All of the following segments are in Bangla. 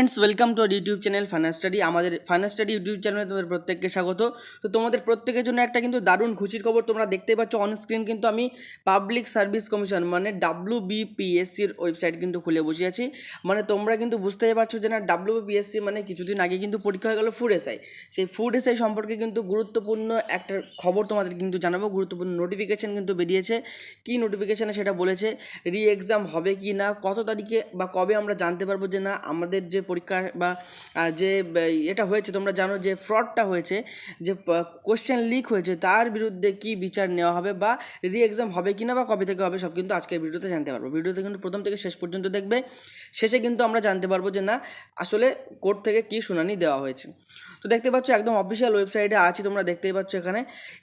Friends welcome to YouTube channel finance study আমাদের ফাইন্যান্স স্টাডি ইউটিউব চ্যানেলে তোমাদের প্রত্যেককে স্বাগত। তো তোমাদের প্রত্যেকের জন্য একটা কিন্তু দারুণ খুশির খবর তোমরা দেখতেই পাচ্ছ। অন স্ক্রিন কিন্তু আমি পাবলিক সার্ভিস কমিশন মানে ডাব্লিউ বিপিএসসির ওয়েবসাইট কিন্তু খুলে বসে আছি। মানে তোমরা কিন্তু বুঝতেই পারছ যে না ডাব্লিউ বিপিএসসি মানে কিছুদিন আগে কিন্তু পরীক্ষা হয়ে গেল ফুড এসআই সেই ফুড এসআই সম্পর্কে কিন্তু গুরুত্বপূর্ণ একটা খবর তোমাদের কিন্তু জানাব। গুরুত্বপূর্ণ নোটিফিকেশন কিন্তু বেরিয়েছে। কী নোটিফিকেশানে সেটা বলেছে? রি এক্সাম হবে কি না? কত তারিখে বা কবে আমরা জানতে পারব যে না, আমাদের যে পরীক্ষা বা যে এটা হয়েছে, তোমরা জানো যে ফ্রডটা হয়েছে, যে কোশ্চেন লিক হয়েছে, তার বিরুদ্ধে কি বিচার নেওয়া হবে বা রি এক্সাম হবে কি না বা কবে থেকে হবে, সব কিন্তু আজকের ভিডিওতে জানতে পারব। ভিডিওতে কিন্তু প্রথম থেকে শেষ পর্যন্ত দেখবে, শেষে কিন্তু আমরা জানতে পারব যে, না, আসলে কোর্ট থেকে কী শুনানি দেওয়া হয়েছে। তো দেখতে পাচ্ছ, একদম অফিসিয়াল ওয়েবসাইটে আছি, তোমরা দেখতেই পাচ্ছ এখানে।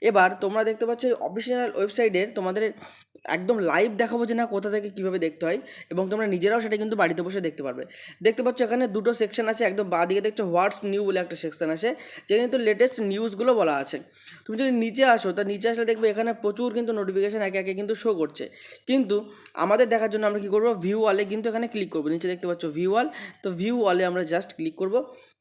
এবার তোমরা দেখতে পাচ্ছ অফিসিয়াল ওয়েবসাইটের তোমাদের একদম লাইভ দেখাবো যে না কোথা থেকে কীভাবে দেখতে হয় এবং তোমরা নিজেরাও সেটা কিন্তু বাড়িতে বসে দেখতে পারবে। দেখতে পাচ্ছ এখানে দুটো সেকশন আছে, একদম বাঁ দিকে দেখছ হোয়াটস নিউ বলে একটা সেকশন আছে, যেখানে কিন্তু লেটেস্ট নিউজগুলো বলা আছে। তুমি যদি নিচে আসো, তা নিচে আসলে দেখবে এখানে প্রচুর কিন্তু নোটিফিকেশান একে একে কিন্তু শো করছে। কিন্তু আমাদের দেখার জন্য আমরা কী করব? ভিউ ওয়ালে কিন্তু এখানে ক্লিক করব। নিচে দেখতে পাচ্ছ ভিউ ওয়াল তো ভিউ ওয়ালে আমরা জাস্ট ক্লিক করব।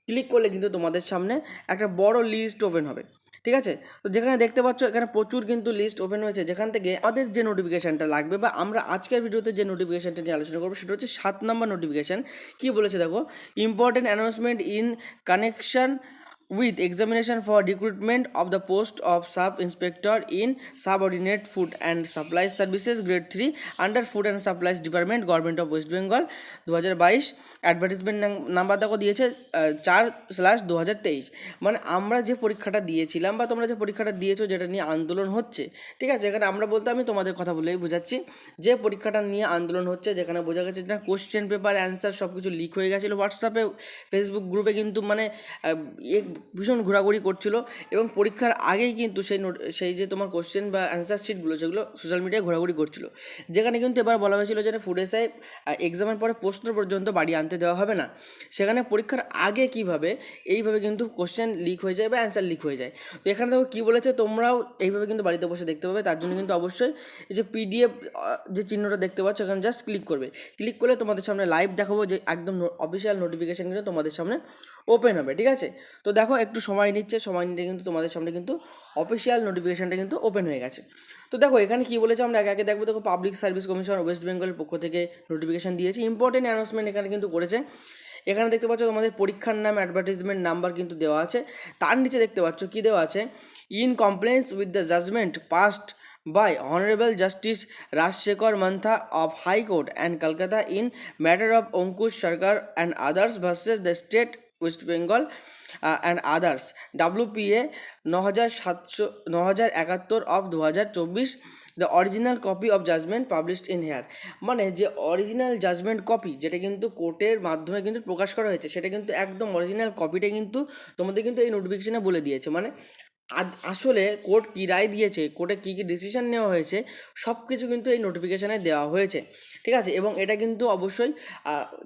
ক্লিক করলে কিন্তু তোমাদের সামনে একটা বড় লিস্ট ওপেন হবে। ঠিক আছে? তো যেখানে দেখতে পাচ্ছ, এখানে প্রচুর কিন্তু লিস্ট ওপেন হয়েছে। যেখান থেকে আমাদের যে নোটিফিকেশানটা লাগবে বা আমরা আজকের ভিডিওতে যে নোটিফিকেশানটা নিয়ে আলোচনা করব, সেটা হচ্ছে সাত নম্বর নোটিফিকেশান কী বলেছে দেখো? Important announcement in connection with examination for recruitment of the post of sub inspector in subordinate food and supplies services grade 3 under food and supplies department, government of west bengal দু হাজার বাইশ অ্যাডভার্টিসমেন্ট নাম্বার দেখো দিয়েছে চার স্ল্যাশ দু হাজার তেইশ মানে আমরা যে পরীক্ষাটা দিয়েছিলাম বা তোমরা যে পরীক্ষাটা দিয়েছ যেটা নিয়ে আন্দোলন হচ্ছে, ঠিক আছে? এখানে আমরা বলতে, আমি তোমাদের কথা বলেই বোঝাচ্ছি। যে পরীক্ষাটা নিয়ে আন্দোলন হচ্ছে, যেখানে বোঝা গেছে যে কোশ্চেন পেপার অ্যান্সার সব কিছু লিক হয়ে গেছিল। হোয়াটসঅ্যাপে ফেসবুক গ্রুপে কিন্তু মানে ভীষণ ঘোরাঘুরি করছিল এবং পরীক্ষার আগেই কিন্তু সেই নোট, সেই যে তোমার কোশ্চেন বা অ্যান্সার শিটগুলো সেগুলো সোশ্যাল মিডিয়ায় ঘোরাঘুরি করছিল। যেখানে কিন্তু এবার বলা হয়েছিল যে ফুড এসআই এক্সামের পরে প্রশ্ন পর্যন্ত বাড়ি আনতে দেওয়া হবে না। সেখানে পরীক্ষার আগে কীভাবে, এইভাবে কিন্তু কোশ্চেন লিক হয়ে যায় বা অ্যান্সার লিক হয়ে যায়। তো এখানে দেখো কী বলেছে, তোমরাও এইভাবে কিন্তু বাড়িতে বসে দেখতে পাবে। তার জন্য কিন্তু অবশ্যই এই যে পিডিএফ যে চিহ্নটা দেখতে পাচ্ছ, এখানে জাস্ট ক্লিক করবে। ক্লিক করলে তোমাদের সামনে লাইভ দেখাবো যে একদম অফিসিয়াল নোটিফিকেশান কিন্তু তোমাদের সামনে ওপেন হবে, ঠিক আছে? তো দেখো একটু সময় নিচ্ছে, সময় নিতে কিন্তু তোমাদের সামনে কিন্তু অফিসিয়াল নোটিফিকেশানটা কিন্তু ওপেন হয়ে গেছে। তো দেখো, এখানে কী বলেছে আমরা একে একে দেখব। দেখো পাবলিক সার্ভিস কমিশন ওয়েস্ট বেঙ্গলের পক্ষ থেকে নোটিফিকেশান দিয়েছে। ইম্পর্টেন্ট অ্যানাউন্সমেন্ট এখানে কিন্তু করেছে। এখানে দেখতে পাচ্ছ তোমাদের পরীক্ষার নাম অ্যাডভার্টাইজমেন্ট নাম্বার কিন্তু দেওয়া আছে। তার নিচে দেখতে পাচ্ছ কী দেওয়া আছে? In compliance with the judgment passed Honorable Justice Rajshekhar Mantha of High Court and Calcutta in matter of Ankush Sarkar and others versus the state West Bengal uh, others WPA ন হাজার সাতশো ন হাজার একাত্তর অফ দু হাজার চব্বিশ the original copy of judgment published in here মানে যে অরিজিনাল জাজমেন্ট কপি যেটা কিন্তু কোর্টের মাধ্যমে কিন্তু প্রকাশ করা হয়েছে সেটা কিন্তু একদম অরিজিনাল কপিটা কিন্তু তোমাদের কিন্তু এই নোটিফিকেশানে বলে দিয়েছে। মানে আসলে কোর্ট কী রায় দিয়েছে, কোর্টে কী কী ডিসিশান নেওয়া হয়েছে সব কিছু কিন্তু এই নোটিফিকেশানে দেওয়া হয়েছে। ঠিক আছে? এবং এটা কিন্তু অবশ্যই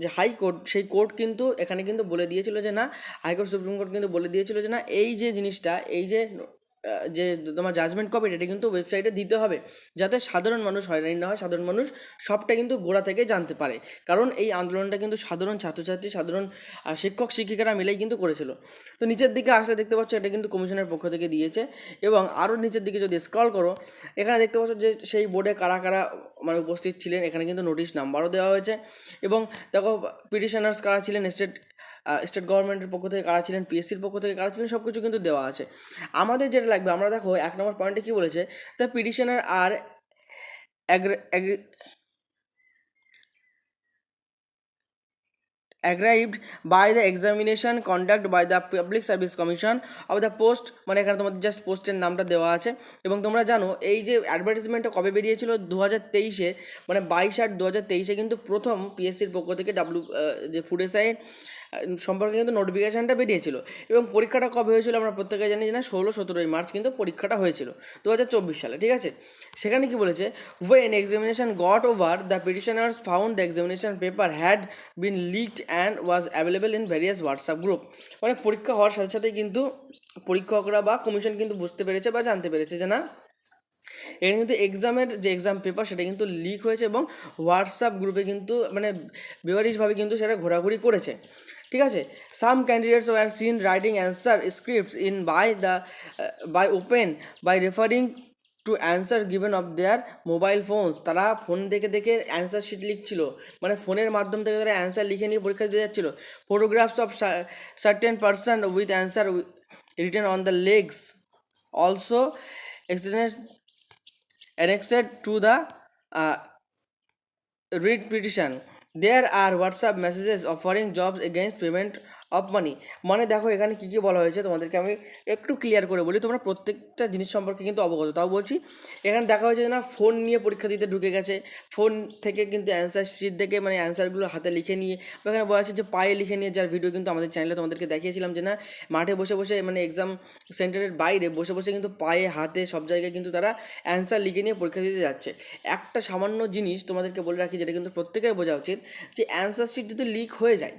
যে হাইকোর্ট সেই কোর্ট কিন্তু এখানে কিন্তু বলে দিয়েছিল যে না হাইকোর্ট সুপ্রিম কোর্ট কিন্তু বলে দিয়েছিল যে না, এই যে জিনিসটা, এই যে যে তোমার জাজমেন্ট কপিটা এটা কিন্তু ওয়েবসাইটে দিতে হবে, যাতে সাধারণ মানুষ হয়রানি না হয়, সাধারণ মানুষ সবটা কিন্তু গোড়া থেকে জানতে পারে। কারণ এই আন্দোলনটা কিন্তু সাধারণ ছাত্রছাত্রী, সাধারণ শিক্ষক, শিক্ষিকারা মিলেই কিন্তু করেছিল। তো নিচের দিকে আসলে দেখতে পাচ্ছ, এটা কিন্তু কমিশনের পক্ষ থেকে দিয়েছে, এবং আরও নিচের দিকে যদি স্ক্রল করো, এখানে দেখতে পাচ্ছ যে সেই বোর্ডে কারা কারা মানে উপস্থিত ছিলেন। এখানে কিন্তু নোটিশ নাম্বারও দেওয়া হয়েছে এবং দেখো পিটিশনার্স কারা ছিলেন স্টেট স্টেট গভর্নমেন্টের পক্ষ থেকে কারা ছিলেন পিএসসির পক্ষ থেকে কারা ছিলেন সব কিছু কিন্তু দেওয়া আছে। আমাদের যেটা লাগবে, আমরা দেখো, এক নম্বর পয়েন্টে কী বলেছে দ্য পিটিশনার আর aggrieved by the examination conduct by the public service commission of the post মানে এখানে তোমাদের জাস্ট পোস্টের নামটা দেওয়া আছে। এবং তোমরা জানো, এই যে অ্যাডভার্টিজমেন্টটা কবে বেরিয়েছিল? দু হাজার তেইশে মানে বাইশ আট দু হাজার তেইশে কিন্তু প্রথম পিএসসির পক্ষ থেকে ডাব্লিউ যে ফুড সম্পর্কে কিন্তু নোটিফিকেশানটা বেরিয়েছিল। এবং পরীক্ষাটা কবে হয়েছিল আমরা প্রত্যেকে জানি যে না, ষোলো, সতেরোই মার্চ কিন্তু পরীক্ষাটা হয়েছিল দু হাজার চব্বিশ সালে, ঠিক আছে? সেখানে কি বলেছে? When examination got over the petitioners found the examination paper had been leaked and was available in various WhatsApp group মানে পরীক্ষা হওয়ার সাথে সাথেই কিন্তু পরীক্ষকরা বা কমিশন কিন্তু বুঝতে পেরেছে বা জানতে পেরেছে যে না, এখানে কিন্তু এক্সামের যে এক্সাম পেপার সেটা কিন্তু লিক হয়েছে এবং হোয়াটসঅ্যাপ গ্রুপে কিন্তু মানে বেওয়ারিশভাবে কিন্তু সেটা ঘোরাঘুরি করেছে। ঠিক আছে? Some candidates were seen writing answer scripts in by the by open by referring to answer given of their mobile phones তারা ফোন দেখে দেখে অ্যান্সার শিট লিখছিল। মানে ফোনের মাধ্যম থেকে তারা অ্যান্সার লিখে নিয়ে পরীক্ষা দিতে যাচ্ছিল। Photographs of certain person with answer written on the legs also annexed to the uh, read petition. There are whatsapp messages offering jobs against payment of money মানে দেখো, এখানে কী কী বলা হয়েছে তোমাদেরকে আমি একটু ক্লিয়ার করে বলি। তোমরা প্রত্যেকটা জিনিস সম্পর্কে কিন্তু অবগত। তাও বলছি, এখানে দেখা হয়েছে যে না ফোন নিয়ে পরীক্ষা দিতে ঢুকে গেছে। ফোন থেকে কিন্তু অ্যান্সার শিট থেকে মানে অ্যান্সারগুলো হাতে লিখে নিয়ে, এখানে বলা আছে যে পায়ে লিখে নিয়ে যার ভিডিও কিন্তু আমাদের চ্যানেলে তোমাদেরকে দেখিয়েছিলাম যে না, মাঠে বসে বসে মানে এক্সাম সেন্টারের বাইরে বসে বসে কিন্তু পায়ে, হাতে সব জায়গায় কিন্তু তারা অ্যান্সার লিখে নিয়ে পরীক্ষা দিতে যাচ্ছে। একটা সামান্য জিনিস তোমাদেরকে বলে রাখি, যেটা কিন্তু প্রত্যেকের বোঝা উচিত, যে অ্যান্সার শিট যদি লিক হয়ে যায়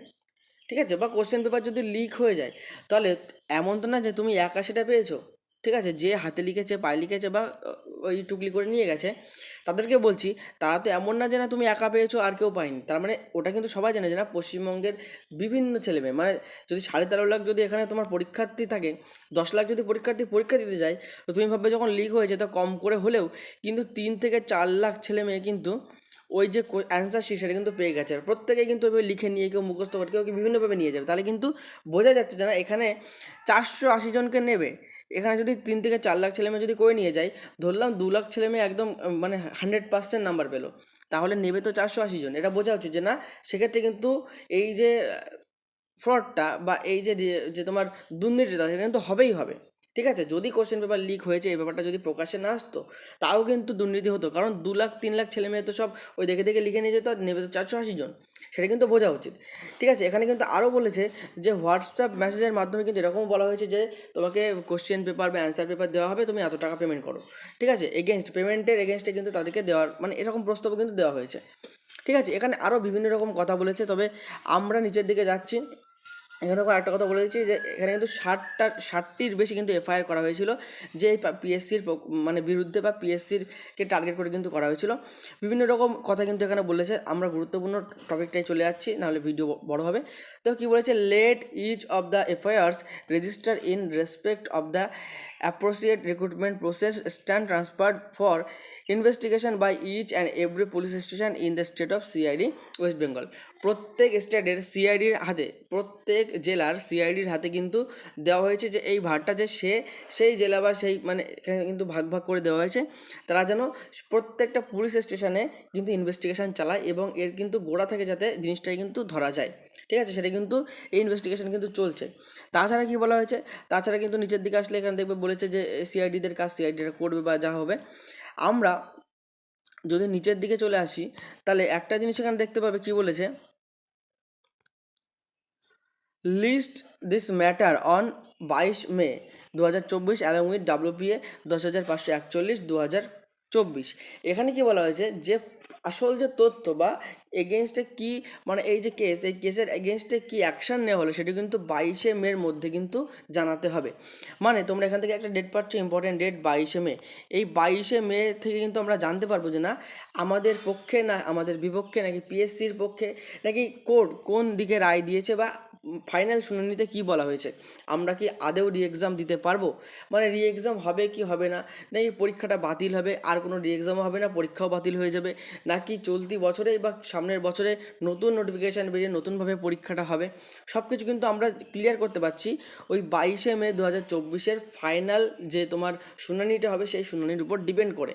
ঠিক আছে? বা কোশ্চেন পেপার যদি লিক হয়ে যায়, তাহলে এমন তো না যে তুমি একা সেটা পেয়েছ, ঠিক আছে? যে হাতে লিখেছে, পায়ে লিখেছে বা ওই টুকলি করে নিয়ে গেছে, তাদেরকে বলছি, তারা তো এমন না যে না তুমি একা পেয়েছ আর কেউ পায়নি। তার মানে ওটা কিন্তু সবাই জানে যে না পশ্চিমবঙ্গের বিভিন্ন ছেলেমেয়ে মানে যদি সাড়ে তেরো লাখ যদি এখানে তোমার পরীক্ষার্থী থাকে, দশ লাখ যদি পরীক্ষার্থী পরীক্ষা দিতে যায়, তো তুমি ভাববে যখন লিক হয়েছে, তো কম করে হলেও কিন্তু তিন থেকে চার লাখ ছেলে মেয়ে কিন্তু ওই যে অ্যান্সার শিট সেটা কিন্তু পেয়ে গেছে। প্রত্যেকেই কিন্তু ওইভাবে লিখে নিয়ে কেউ মুখস্থ করে, কেউ বিভিন্নভাবে নিয়ে যাবে। তাহলে কিন্তু বোঝা যাচ্ছে যে না এখানে চারশো আশি জনকে নেবে, এখানে যদি তিন থেকে চার লাখ ছেলে মেয়ে যদি করে নিয়ে যায়, ধরলাম দু লাখ ছেলে মেয়ে একদম মানে হান্ড্রেড পার্সেন্ট নাম্বার পেল, তাহলে নেবে তো চারশো আশি জন। এটা বোঝা উচিত যে না, সেক্ষেত্রে কিন্তু এই যে ফ্রডটা বা এই যে- যে তোমার দুর্নীতিটা, সেটা কিন্তু হবেই হবে। ঠিক আছে? যদি কোশ্চেন পেপার লিক হয়েছে, এই ব্যাপারটা যদি প্রকাশ্যে না আসতো, তাও কিন্তু দুর্নীতি হতো। কারণ দু লাখ, তিন লাখ ছেলে মেয়ে তো সব ওই দেখে দেখে লিখে নিয়ে যেত, আর নেবে তো চারশো আশি জন। সেটা কিন্তু বোঝা উচিত। ঠিক আছে? এখানে কিন্তু আরও বলেছে যে হোয়াটসঅ্যাপ মেসেজের মাধ্যমে কিন্তু এরকম বলা হয়েছে যে, তোমাকে কোশ্চেন পেপার বা অ্যান্সার পেপার দেওয়া হবে, তুমি এত টাকা পেমেন্ট করো। ঠিক আছে? এগেনস্ট পেমেন্টের এগেনস্টে কিন্তু তাদেরকে দেওয়ার মানে এরকম প্রস্তাবও কিন্তু দেওয়া হয়েছে। ঠিক আছে? এখানে আরও বিভিন্ন রকম কথা বলেছে, তবে আমরা নিচের দিকে যাচ্ছি। এখানে দেখো একটা কথা বলে দিচ্ছি যে এখানে কিন্তু ষাটটা, ষাটটির বেশি কিন্তু এফআইআর করা হয়েছিল, যে পিএসসির মানে বিরুদ্ধে বা পিএসসির কে টার্গেট করে কিন্তু করা হয়েছিল। বিভিন্ন রকম কথা কিন্তু এখানে বলেছে, আমরা গুরুত্বপূর্ণ টপিকটাই চলে যাচ্ছি, নাহলে ভিডিও বড় হবে। তো কী বলেছে? Let each of the FIRs register in respect of the appropriate recruitment process stand transferred for investigation by each and every police station in the state of CID West Bengal প্রত্যেক স্টেটের সিআইডির হাতে, প্রত্যেক জেলার সিআইডির হাতে কিন্তু দেওয়া হয়েছে যে এই ভারটা যে সে, সেই জেলা বা সেই মানে কিন্তু ভাগ ভাগ করে দেওয়া হয়েছে। তারা যেন প্রত্যেকটা পুলিশ স্টেশনে কিন্তু ইনভেস্টিগেশন চালায় এবং এর কিন্তু গোড়া থেকে যাতে জিনিসটাই কিন্তু ধরা যায়। ঠিক আছে? সেটা কিন্তু এই ইনভেস্টিগেশন কিন্তু চলছে। তাছাড়া কি বলা হয়েছে? তাছাড়া কিন্তু নিচের দিকে আসলে এখানে দেখবে বলেছে যে সিআইডিদের কাজ সিআইডিরা করবে বা যা হবে। আমরা যদি নিচের দিকে চলে আসি, তাহলে একটা জিনিস এখানে দেখতে পাবে কি বলেছে? লিস্ট দিস ম্যাটার অন বাইশ মে দু হাজার চব্বিশ উইথ ডাব্লিউপিএ দশ হাজার পাঁচশো একচল্লিশ দু হাজার চব্বিশ। এখানে কি বলা হয়েছে? যে আসল যে তথ্য বা এগেনস্টে কি মানে এই যে কেস এই কেসের এগেনস্টে কি অ্যাকশান নেওয়া হলো, সেটা কিন্তু বাইশে মের মধ্যে কিন্তু জানাতে হবে। মানে তোমরা এখান থেকে একটা ডেট পাচ্ছ ইম্পর্টেন্ট ডেট বাইশে মে। এই বাইশে মে থেকে কিন্তু আমরা জানতে পারব যে না, আমাদের পক্ষে না, আমাদের বিপক্ষে নাকি পিএসসির পক্ষে নাকি কোর্ট কোন দিকে রায় দিয়েছে বা ফাইনাল শুনানিতে কি বলা হয়েছে? আমরা কি আদেও রি এক্সাম দিতে পারব? মানে রি এক্সাম হবে কি হবে না? নাকি পরীক্ষাটা বাতিল হবে? আর কোনো রি এক্সামও হবে না? পরীক্ষাও বাতিল হয়ে যাবে? নাকি চলতি বছরে বা সামনের বছরে নতুন নোটিফিকেশান বেরিয়ে নতুনভাবে পরীক্ষাটা হবে? সব কিছু কিন্তু আমরা ক্লিয়ার করতে পারছি। ওই বাইশে মে দু হাজার চব্বিশের ফাইনাল যে তোমার শুনানিটা হবে, সেই শুনানির উপর ডিপেন্ড করে।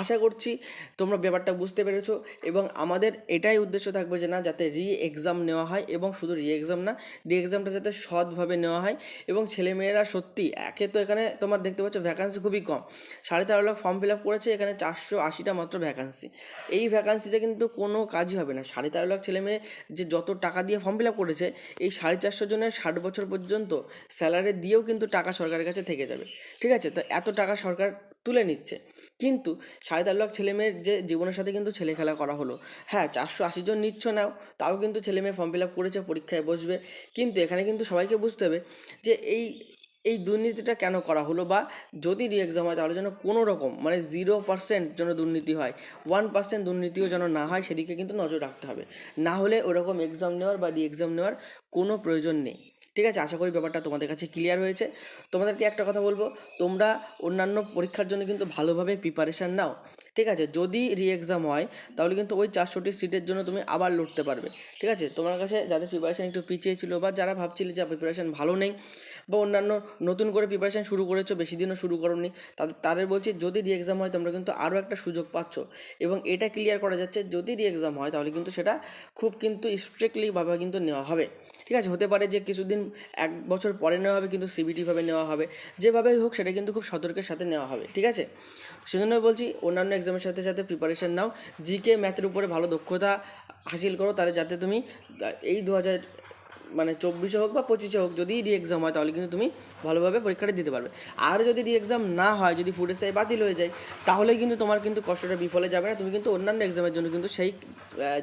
আশা করছি তোমরা ব্যাপারটা বুঝতে পেরেছ এবং আমাদের এটাই উদ্দেশ্য থাকবে যে না, যাতে রি এক্সাম নেওয়া হয় এবং শুধু রি এক্সাম না রি এক্সামটা যাতে সৎভাবে নেওয়া হয়। এবং ছেলেমেয়েরা সত্যি, একে তো এখানে তোমার দেখতে পাচ্ছ ভ্যাকান্সি খুবই কম। সাড়ে তেরো লাখ ফর্ম ফিল আপ করেছে, এখানে চারশো আশিটা মাত্র ভ্যাকান্সি এই ভ্যাকান্সিতে কিন্তু কোনো কাজই হবে না। সাড়ে তেরো লাখ ছেলে মেয়ে যে যত টাকা দিয়ে ফর্ম ফিল আপ করেছে, এই সাড়ে চারশো জনের ষাট বছর পর্যন্ত স্যালারি দিয়েও কিন্তু টাকা সরকারের কাছে থেকে যাবে। ঠিক আছে? তো এত টাকা সরকার তুলে নিচ্ছে। কিন্তু সাড়ে লাখ ছেলেমেয়ের যে জীবনের সাথে কিন্তু ছেলে খেলা করা হলো। হ্যাঁ চারশো আশি জন নিচ্ছ নাও, তাও কিন্তু ছেলে মেয়ে ফর্ম ফিল আপ করেছে, পরীক্ষায় বসবে। কিন্তু এখানে কিন্তু সবাইকে বুঝতে হবে যে এই এই দুর্নীতিটা কেন করা হলো বা যদি রি এক্সাম হয় তাহলে যেন কোনো রকম মানে জিরো পার্সেন্ট যেন দুর্নীতি হয় ওয়ান পার্সেন্ট দুর্নীতিও যেন না হয় সেদিকে কিন্তু নজর রাখতে হবে। না হলে ওরকম এক্সাম নেওয়ার বা রি এক্সাম নেওয়ার কোনো প্রয়োজন নেই। ঠিক আছে? আশা করি ব্যাপারটা তোমাদের কাছে ক্লিয়ার হয়েছে। তোমাদেরকে একটা কথা বলব, তোমরা অন্যান্য পরীক্ষার জন্য কিন্তু ভালোভাবে প্রিপারেশান নাও। ঠিক আছে? যদি রি এক্সাম হয়, তাহলে কিন্তু ওই চারশোটি সিটের জন্য তুমি আবার লড়তে পারবে। ঠিক আছে? তোমার কাছে যাদের প্রিপারেশান একটু পিছিয়ে ছিল বা যারা ভাবছিলে যে প্রিপারেশান ভালো নেই বা অন্যান্য নতুন করে প্রিপারেশান শুরু করেছ, বেশি দিনও শুরু করোনি, তাদের তাদের বলছি, যদি রি এক্সাম হয়, তোমরা কিন্তু আরও একটা সুযোগ পাচ্ছ। এবং এটা ক্লিয়ার করা যাচ্ছে, যদি রি এক্সাম হয়, তাহলে কিন্তু সেটা খুব কিন্তু স্ট্রিক্টলিভাবে কিন্তু নেওয়া হবে। ঠিক আছে? হতে পারে যে, কিছুদিন, এক বছর পরে নেওয়া হবে, কিন্তু সিবিটিভাবে নেওয়া হবে। যেভাবেই হোক, সেটা কিন্তু খুব সতর্কের সাথে নেওয়া হবে। ঠিক আছে? সেজন্য বলছি, অন্যান্য এক্সামের সাথে সাথে প্রিপারেশান নাও। জিকে ম্যাথের উপরে ভালো দক্ষতা হাসিল করো, তাহলে যাতে তুমি, এই দু হাজার মানে চব্বিশে হোক বা পঁচিশে হোক, যদি রি এক্সাম হয়, তাহলে কিন্তু তুমি ভালোভাবে পরীক্ষাটা দিতে পারবে। আর যদি রি এক্সাম না হয়, যদি ফুড এসআই বাতিল হয়ে যায়, তাহলে কিন্তু তোমার কিন্তু কষ্টটা বিফলে যাবে না। তুমি কিন্তু অন্যান্য এক্সামের জন্য কিন্তু সেই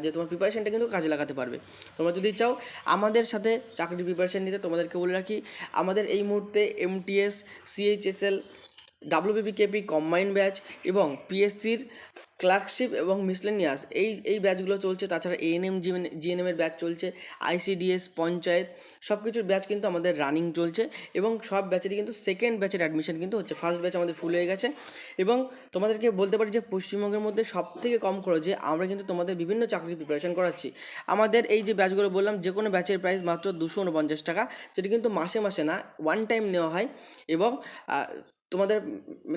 যে তোমার প্রিপারেশনটা কিন্তু কাজে লাগাতে পারবে। তোমরা যদি চাও, আমাদের সাথে চাকরির প্রিপারেশন নিতে, তোমাদেরকে বলে রাখি, আমাদের এই মুহূর্তে MTS CHSL WBP KP combined batch এবং পিএসসির ক্লার্কশিপ এবং মিসলেনিয়াস এই এই ব্যাচগুলো চলছে। তাছাড়া এএনএম জিএনএমের ব্যাচ চলছে। আইসিডিএস পঞ্চায়েত সব কিছুর ব্যাচ কিন্তু আমাদের রানিং চলছে এবং সব ব্যাচেরই কিন্তু সেকেন্ড ব্যাচের অ্যাডমিশন কিন্তু হচ্ছে। ফার্স্ট ব্যাচ আমাদের ফুল হয়ে গেছে এবং তোমাদেরকে বলতে পারি যে পশ্চিমবঙ্গের মধ্যে সব থেকে কম খরচে আমরা কিন্তু তোমাদের বিভিন্ন চাকরির প্রিপারেশন করাচ্ছি। আমাদের এই যে ব্যাচগুলো বললাম, যে কোনো ব্যাচের প্রাইস মাত্র দুশো উনপঞ্চাশ টাকা, যেটি কিন্তু মাসে মাসে না ওয়ান টাইম নেওয়া হয় এবং তোমাদের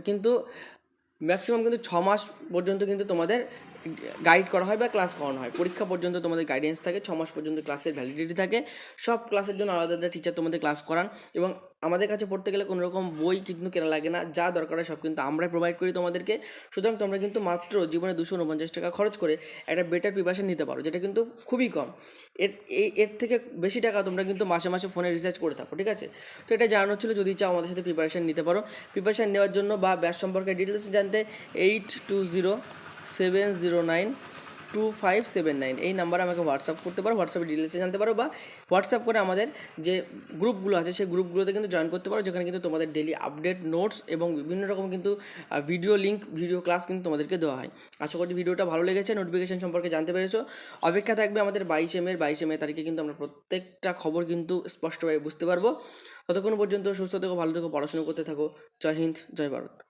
কিন্তু ম্যাক্সিমাম কিন্তু ছ মাস পর্যন্ত কিন্তু তোমাদের গাইড করা হয় বা ক্লাস করানো হয়। পরীক্ষা পর্যন্ত তোমাদের গাইডেন্স থাকে ছ মাস পর্যন্ত ক্লাসের ভ্যালিডিটি থাকে। সব ক্লাসের জন্য আলাদা আলাদা টিচার তোমাদের ক্লাস করান এবং আমাদের কাছে পড়তে গেলে কোনো রকম বই কিন্তু কেনা লাগে না, যা দরকার হয় সব কিন্তু আমরাই প্রোভাইড করি তোমাদেরকে। সুতরাং তোমরা কিন্তু মাত্র জীবনে দুশো উনপঞ্চাশ টাকা খরচ করে একটা বেটার প্রিপারেশন নিতে পারো, যেটা কিন্তু খুবই কম। এর এই এর থেকে বেশি টাকা তোমরা কিন্তু মাসে মাসে ফোনে রিচার্জ করে থাকো, ঠিক আছে? তো এটা জানানো ছিল, যদি চাও আমাদের সাথে প্রিপারেশন নিতে পারো। প্রিপারেশন নেওয়ার জন্য বা ব্যাস সম্পর্কে ডিটেলস জানতে eight two zero seven zero nine two five seven nine এই নাম্বারে আমাকে হোয়াটসঅ্যাপ করতে পারো হোয়াটসঅ্যাপে ডিটেলসে জানতে পারো বা হোয়াটসঅ্যাপ করে আমাদের যে গ্রুপগুলো আছে, সেই গ্রুপগুলোতে কিন্তু জয়েন করতে পারো, যেখানে কিন্তু তোমাদের ডেলি আপডেট নোটস এবং বিভিন্ন রকম কিন্তু ভিডিও লিঙ্ক ভিডিও ক্লাস কিন্তু তোমাদেরকে দেওয়া হয়। আশা করি ভিডিওটা ভালো লেগেছে নোটিফিকেশন সম্পর্কে জানতে পেরেছ। অপেক্ষা থাকবে আমাদের বাইশ এমের বাইশ এমের তারিখে কিন্তু আমরা প্রত্যেকটা খবর কিন্তু স্পষ্টভাবে বুঝতে পারব। ততক্ষণ পর্যন্ত সুস্থ থেকো, ভালো থেকো, পড়াশোনা করতে থাকো। জয় হিন্দ, জয় ভারত।